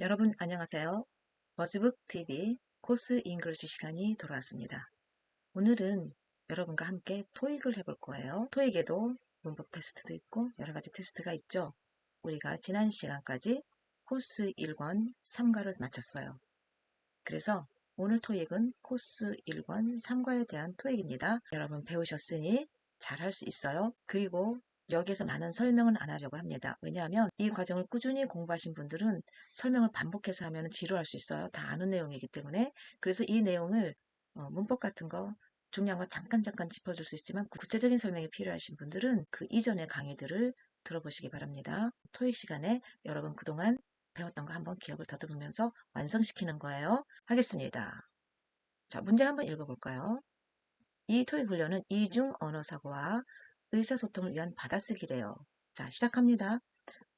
여러분 안녕하세요. 버즈북 TV 코스 잉글리시 시간이 돌아왔습니다. 오늘은 여러분과 함께 토익을 해볼 거예요. 토익에도 문법 테스트도 있고 여러 가지 테스트가 있죠. 우리가 지난 시간까지 코스 1권 3과를 마쳤어요. 그래서 오늘 토익은 코스 1권 3과에 대한 토익입니다. 여러분 배우셨으니 잘 할 수 있어요. 그리고 여기에서 많은 설명은 안 하려고 합니다. 왜냐하면 이 과정을 꾸준히 공부하신 분들은 설명을 반복해서 하면 지루할 수 있어요. 다 아는 내용이기 때문에. 그래서 이 내용을 어, 문법 같은 거 중요한 거 잠깐 잠깐 짚어줄 수 있지만 구체적인 설명이 필요하신 분들은 그 이전의 강의들을 들어보시기 바랍니다. 토익 시간에 여러분 그동안 배웠던 거 한번 기억을 더듬으면서 완성시키는 거예요. 하겠습니다. 자, 문제 한번 읽어볼까요? 이 토익 훈련은 이중 언어 사고와 의사소통을 위한 받아쓰기래요. 자, 시작합니다.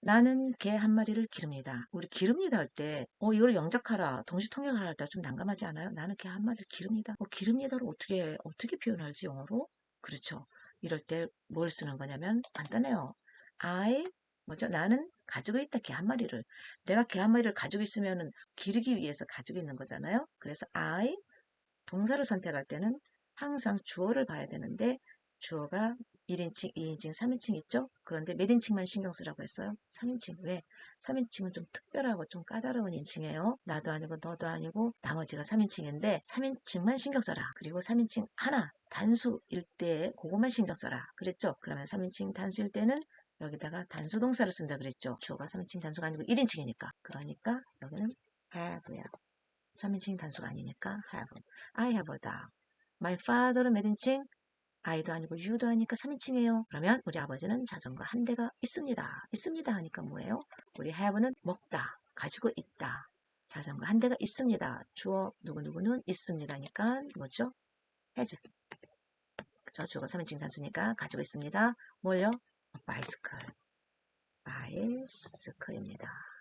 나는 개 한 마리를 기릅니다. 우리 기릅니다 할 때, 어, 이걸 영작하라, 동시통역하라 할 때 좀 난감하지 않아요? 나는 개 한 마리를 기릅니다. 어, 기릅니다를 어떻게, 어떻게 표현할지 영어로? 그렇죠. 이럴 때 뭘 쓰는 거냐면 간단해요. I, 뭐죠? 나는 가지고 있다, 개 한 마리를. 내가 개 한 마리를 가지고 있으면은 기르기 위해서 가지고 있는 거잖아요. 그래서 I, 동사를 선택할 때는 항상 주어를 봐야 되는데, 주어가 1인칭, 2인칭, 3인칭 있죠? 그런데 몇 인칭만 신경 쓰라고 했어요? 3인칭. 왜? 3인칭은 좀 특별하고 좀 까다로운 인칭이에요. 나도 아니고 너도 아니고 나머지가 3인칭인데 3인칭만 신경 써라. 그리고 3인칭 하나, 단수일 때 그것만 신경 써라. 그랬죠? 그러면 3인칭 단수일 때는 여기다가 단수 동사를 쓴다 그랬죠? 주어가 3인칭 단수가 아니고 1인칭이니까. 그러니까 여기는 have야. 3인칭 단수가 아니니까 have. I have a dog. My father은 몇 인칭? I도 아니고 U도 아니까 3인칭이에요. 그러면 우리 아버지는 자전거 한 대가 있습니다. 있습니다 하니까 뭐예요? 우리 have는 먹다, 가지고 있다. 자전거 한 대가 있습니다. 주어 누구누구는 있습니다니까 뭐죠? has. 그죠? 주어가 3인칭 단수니까 가지고 있습니다. 뭘요? bicycle. bicycle입니다.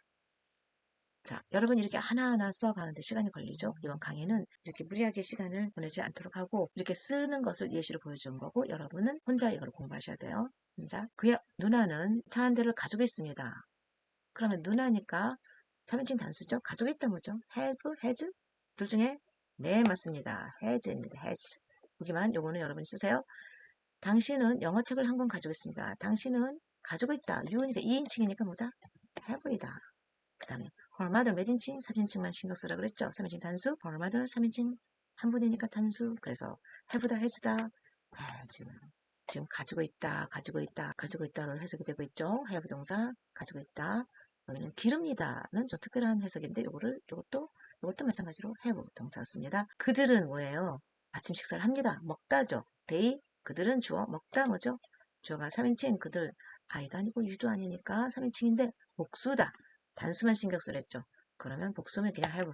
자, 여러분 이렇게 하나하나 써가는데 시간이 걸리죠? 이번 강의는 이렇게 무리하게 시간을 보내지 않도록 하고 이렇게 쓰는 것을 예시로 보여준 거고 여러분은 혼자 이걸 공부하셔야 돼요. 혼자. 그의 누나는 차 한 대를 가지고 있습니다. 그러면 누나니까 3인칭 단수죠? 가지고 있다 뭐죠? have, has? 둘 중에 네 맞습니다. has입니다. has. 여기만 요거는 여러분이 쓰세요. 당신은 영어책을 한 권 가지고 있습니다. 당신은 가지고 있다. you니까 2인칭이니까 뭐다? have이다. 그 다음에 her mother 몇 인칭? 3인칭만 신경 쓰라 그랬죠? 3인칭 단수 mother 3인칭 한 분이니까 단수 그래서 have다 has다 has 지금 가지고 있다 가지고 있다 가지고 있다로 해석이 되고 있죠? have 동사 가지고 있다 여기는 기릅니다는 좀 특별한 해석인데 요거를 요것도 요것도 마찬가지로 have 동사 씁니다 그들은 뭐예요? 아침 식사를 합니다 먹다죠 they 그들은 주어 먹다 뭐죠? 주어가 3인칭 그들 아이도 아니고 유도 아니니까 3인칭인데 복수다 단수만 신경 쓰랬죠. 그러면 복수면 그냥 have.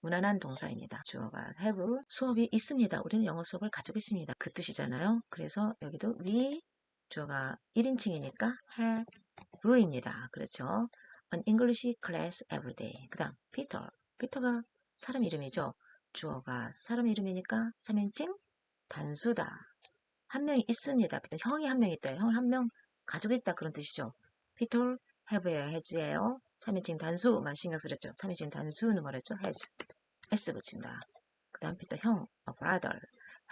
무난한 동사입니다. 주어가 have. 수업이 있습니다. 우리는 영어 수업을 가지고 있습니다. 그 뜻이잖아요. 그래서 여기도 we 주어가 1인칭이니까 have입니다. 그렇죠. An English class every day. 그 다음 Peter. 피터가 사람 이름이죠. 주어가 사람 이름이니까 3인칭 단수다. 한 명이 있습니다. 형이 한 명 있다. 형을 한명 가지고 있다. 그런 뜻이죠. Peter have야 has예요. 3인칭 단수만 신경 쓰랬죠. 3인칭 단수는 뭐랬죠? has. s 붙인다. 그 다음 피터 형, a brother.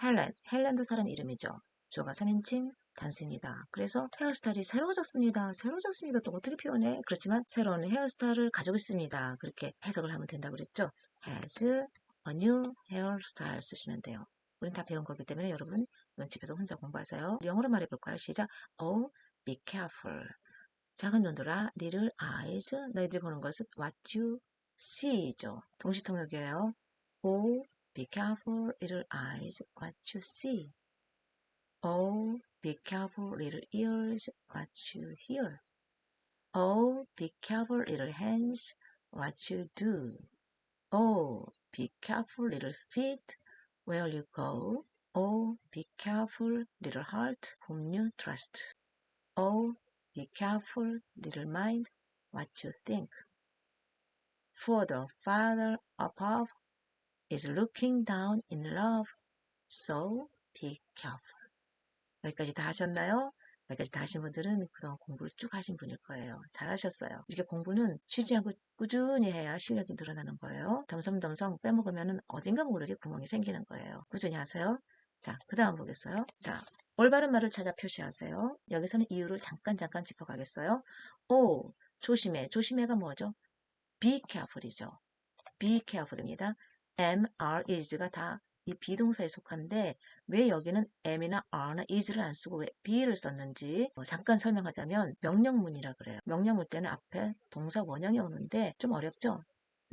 헬렌, 헬렌도 사람 이름이죠. 주어가 3인칭 단수입니다. 그래서 헤어스타일이 새로워졌습니다. 새로워졌습니다. 또 어떻게 표현해? 그렇지만 새로운 헤어스타일을 가지고 있습니다. 그렇게 해석을 하면 된다고 그랬죠. has a new hairstyle 쓰시면 돼요. 우린 다 배운 거기 때문에 여러분 집에서 혼자 공부하세요. 영어로 말해볼까요? 시작. Oh, be careful. 작은 눈들아, little eyes. 너희들이 보는 것은 what you see죠. 동시통역이에요. Oh, be careful, little eyes, what you see. Oh, be careful, little ears, what you hear. Oh, be careful, little hands, what you do. Oh, be careful, little feet, where you go. Oh, be careful, little heart, whom you trust. Oh, be careful, little mind, what you think. For the Father above is looking down in love, so be careful. 여기까지 다 하셨나요? 여기까지 다 하신 분들은 그동안 공부를 쭉 하신 분일 거예요. 잘하셨어요. 이렇게 공부는 쉬지 않고 꾸준히 해야 실력이 늘어나는 거예요. 덤섬덤섬 빼먹으면 어딘가 모르게 구멍이 생기는 거예요. 꾸준히 하세요. 자, 그 다음 보겠어요. 자, 올바른 말을 찾아 표시하세요. 여기서는 이유를 잠깐 잠깐 짚어가겠어요. 오, 조심해. 조심해가 뭐죠? be careful이죠. be careful입니다. am, are, is가 다 이 비동사에 속한데 왜 여기는 am이나 are나 is를 안 쓰고 왜 be를 썼는지 어, 잠깐 설명하자면 명령문이라 그래요. 명령문 때는 앞에 동사 원형이 오는데 좀 어렵죠?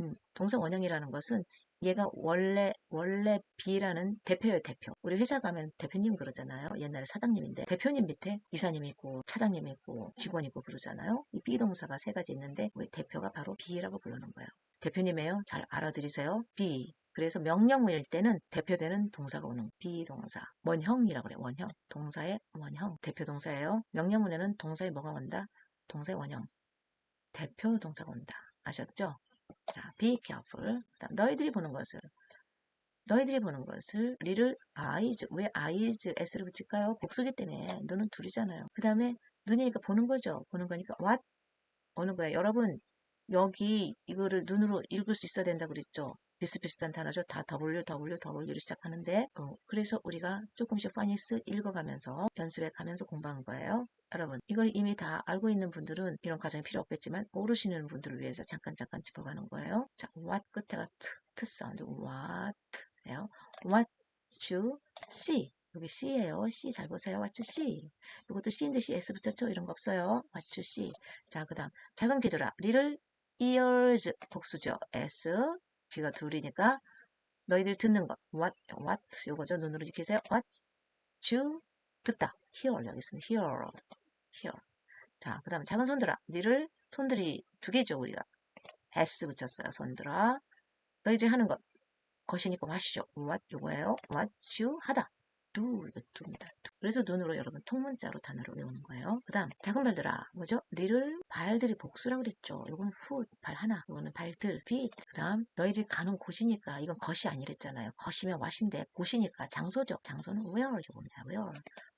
음, 동사 원형이라는 것은 얘가 원래 원래 B라는 대표예요 대표. 우리 회사 가면 대표님 그러잖아요. 옛날에 사장님인데 대표님 밑에 이사님 있고 차장님 있고 직원 있고 그러잖아요. 이 B 동사가 세 가지 있는데 우리 대표가 바로 B라고 부르는 거예요. 대표님이에요. 잘 알아들이세요. B. 그래서 명령문일 때는 대표되는 동사가 오는 비동사. 원형이라고 그래요. 원형. 동사의 원형. 대표 동사예요. 명령문에는 동사에 뭐가 온다? 동사의 원형. 대표 동사가 온다. 아셨죠? 자, be careful. 그다음 너희들이 보는 것을 너희들이 보는 것을 리를 eyes 왜 eyes s를 붙일까요? 복수기 때문에 눈은 둘이잖아요. 그 다음에 눈이니까 보는 거죠. 보는 거니까 what 오는 거예요. 여러분 여기 이거를 눈으로 읽을 수 있어야 된다 그랬죠. 비슷비슷한 단어죠. 다 W, W, W로 시작하는데 어, 그래서 우리가 조금씩 파닉스 읽어가면서 연습해 가면서 공부한 거예요. 여러분 이걸 이미 다 알고 있는 분들은 이런 과정이 필요 없겠지만 모르시는 분들을 위해서 잠깐 잠깐 짚어가는 거예요. 자, what 끝에가 t, t 사운드 what 예요. what you see 여기 C예요. C 잘 보세요. what you see 이것도 C인데 C S 붙였죠? 이런 거 없어요. what you see 자, 그 다음 작은 귀들아 little ears 복수죠. S 귀가 둘이니까 너희들 듣는 것 what what 요거죠. 눈으로 지키세요. what you 듣다 hear 여기 있습니다. hear hear 자, 그 다음에 작은 손들아 니를 손들이 두 개죠. 우리가 s 붙였어요. 손들아 너희들이 하는 것 것이니까 마시죠. what 요거예요. what you 하다 do 이거 do입니다. do. 그래서 눈으로 여러분 통문자로 단어를 외우는 거예요. 그 다음 작은 발들아 뭐죠? 리를 발들이 복수라고 그랬죠. 이건 foot 발 하나 이거는 발들 feet 그 다음 너희들이 가는 곳이니까 이건 것이 아니랬잖아요. 것이면 what인데 곳이니까 장소죠. 장소는 where 요겁니다. where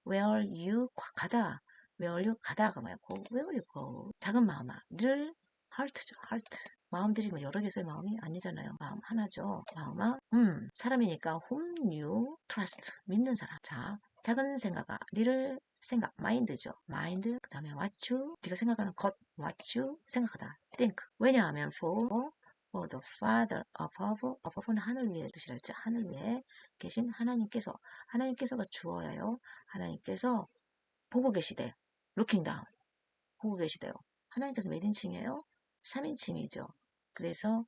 where you 가다 where you 가다가 go where you go 작은 마음아 를 heart죠. heart 마음들이 뭐 여러 개 있을 마음이 아니잖아요. 마음 하나죠. 마음아, 음, 사람이니까 whom you trust, 믿는 사람. 자, 작은 생각아, 리를 생각, 마인드죠. 마인드, 그 다음에 what you, 네가 생각하는 것, what you, 생각하다, think. 왜냐하면 for, for the Father above, above는 하늘 위에 했죠. 하늘 위에 계신 하나님께서, 하나님께서가 주어예요. 하나님께서 보고 계시대. looking down. 보고 계시대요. 하나님께서 몇 인칭이에요? 3인칭이죠. 그래서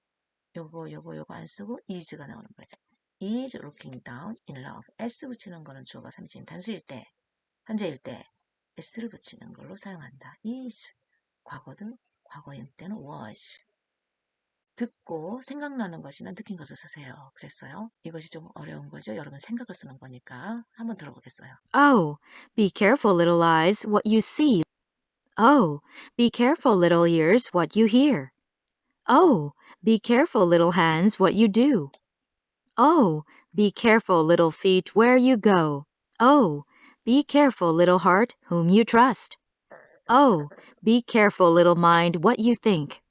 요거 요거 요거 안 쓰고 is가 나오는 거죠. Is looking down in love. s 붙이는 거는 주어가 3인칭 단수일 때, 현재일 때 s를 붙이는 걸로 사용한다. is 과거든 과거일 때는 was. 듣고 생각나는 것이나 느낀 것을 쓰세요. 그랬어요. 이것이 좀 어려운 거죠. 여러분 생각을 쓰는 거니까 한번 들어보겠어요. Oh, be careful, little eyes, what you see. Oh, be careful, little ears, what you hear. Oh, be careful, little hands, what you do. Oh, be careful, little feet, where you go. Oh, be careful, little heart, whom you trust. Oh, be careful, little mind, what you think.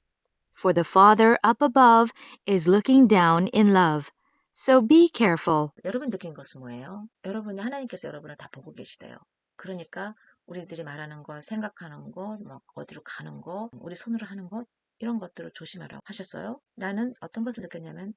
For the Father up above is looking down in love. So be careful. 여러분 느낀 것은 뭐예요? 여러분이 하나님께서 여러분을 다 보고 계시대요. 그러니까 우리들이 말하는 것, 생각하는 것, 뭐 어디로 가는 것, 우리 손으로 하는 것 이런 것들을 조심하라고 하셨어요. 나는 어떤 것을 느꼈냐면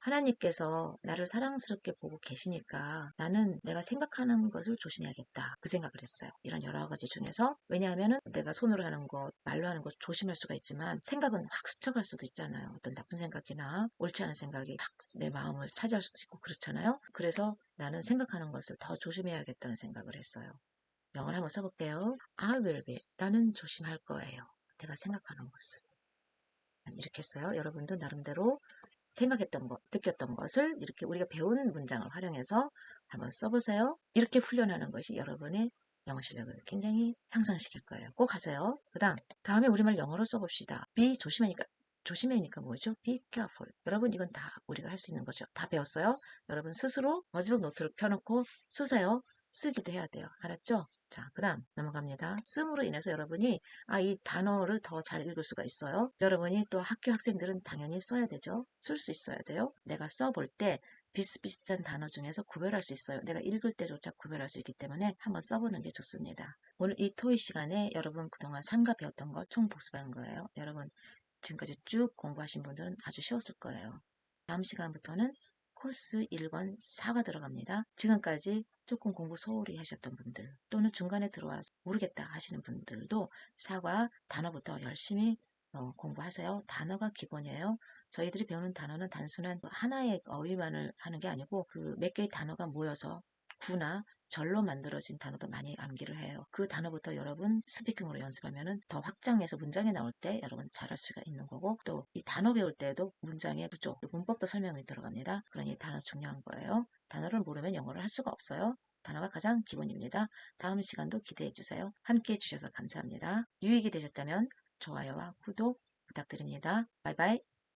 하나님께서 나를 사랑스럽게 보고 계시니까 나는 내가 생각하는 것을 조심해야겠다. 그 생각을 했어요. 이런 여러 가지 중에서. 왜냐하면 내가 손으로 하는 것, 말로 하는 것 조심할 수가 있지만 생각은 확 스쳐갈 수도 있잖아요. 어떤 나쁜 생각이나 옳지 않은 생각이 확 내 마음을 차지할 수도 있고 그렇잖아요. 그래서 나는 생각하는 것을 더 조심해야겠다는 생각을 했어요. 영어를 한번 써볼게요. I will be. 나는 조심할 거예요. 내가 생각하는 것을. 이렇게 했어요. 여러분도 나름대로 생각했던 것, 느꼈던 것을 이렇게 우리가 배운 문장을 활용해서 한번 써보세요. 이렇게 훈련하는 것이 여러분의 영어 실력을 굉장히 향상시킬 거예요. 꼭 하세요. 그 다음, 다음에 우리말 영어로 써봅시다. be 조심하니까, 조심하니까 뭐죠? be careful. 여러분 이건 다 우리가 할 수 있는 거죠. 다 배웠어요. 여러분 스스로 머지북 노트를 펴놓고 쓰세요. 쓰기도 해야 돼요. 알았죠? 자, 그 다음 넘어갑니다. 씀으로 인해서 여러분이 아, 이 단어를 더 잘 읽을 수가 있어요. 여러분이 또 학교 학생들은 당연히 써야 되죠. 쓸 수 있어야 돼요. 내가 써볼 때 비슷비슷한 단어 중에서 구별할 수 있어요. 내가 읽을 때조차 구별할 수 있기 때문에 한번 써보는 게 좋습니다. 오늘 이 토의 시간에 여러분 그동안 삼가 배웠던 거 총 복습한 거예요. 여러분 지금까지 쭉 공부하신 분들은 아주 쉬웠을 거예요. 다음 시간부터는 코스 1번 4가 들어갑니다. 지금까지 조금 공부 소홀히 하셨던 분들 또는 중간에 들어와서 모르겠다 하시는 분들도 사과 단어부터 열심히 어, 공부하세요. 단어가 기본이에요. 저희들이 배우는 단어는 단순한 하나의 어휘만을 하는 게 아니고 그 몇 개의 단어가 모여서 구나 절로 만들어진 단어도 많이 암기를 해요. 그 단어부터 여러분 스피킹으로 연습하면 더 확장해서 문장이 나올 때 여러분 잘할 수가 있는 거고 또 이 단어 배울 때도 문장의 구조, 문법도 설명이 들어갑니다. 그러니 단어 중요한 거예요. 단어를 모르면 영어를 할 수가 없어요. 단어가 가장 기본입니다. 다음 시간도 기대해 주세요. 함께 해주셔서 감사합니다. 유익이 되셨다면 좋아요와 구독 부탁드립니다. 바이바이.